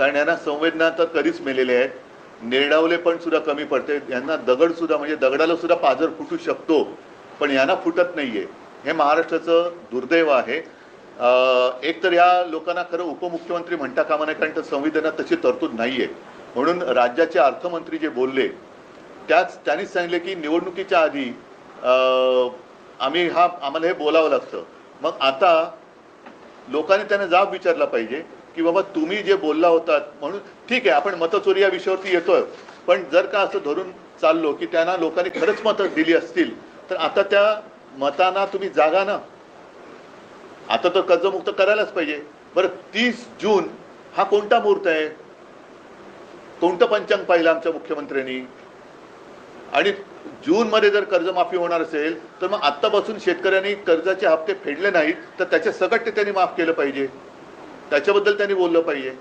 कारण यांना संवेदना तर कधीच मेलेले आहेत. निर्डावले पण सुद्धा कमी पडते. यांना दगड सुद्धा म्हणजे दगडाला सुद्धा पाझर फुटू शकतो पण यांना फुटत नाही आहे हे महाराष्ट्राचं दुर्दैव आहे. एक तर या लोकांना खरं उपमुख्यमंत्री म्हणता कामा नये कारण तर संविधानात तशी तरतूद नाही आहे म्हणून राज्याचे अर्थमंत्री जे बोलले त्याच त्यांनीच सांगितले की निवडणुकीच्या आधी आम्ही हा आम्हाला हे बोलावं लागतं. मग आता लोकांनी त्यांना जाब विचारला पाहिजे. की बाबा तुम्ही जे बोलला होतात म्हणून ठीक आहे आपण मतचोरी या विषयावरती येतोय. पण जर का असं धरून चाललो की त्यांना लोकांनी खरंच मतं दिली असतील तर आता त्या मतांना तुम्ही जागा ना. आता तर कर्जमुक्त करायलाच पाहिजे. बरं तीस जून हा कोणता मुहूर्त आहे? कोणतं पंचांग पाहिलं आमच्या मुख्यमंत्र्यांनी? आणि जूनमध्ये जर कर्जमाफी होणार असेल तर मग आत्तापासून शेतकऱ्यांनी कर्जाचे हप्ते फेडले नाहीत तर त्याचे सकट ते त्यांनी माफ केलं पाहिजे. त्याच्याबद्दल त्यांनी बोललं पाहिजे.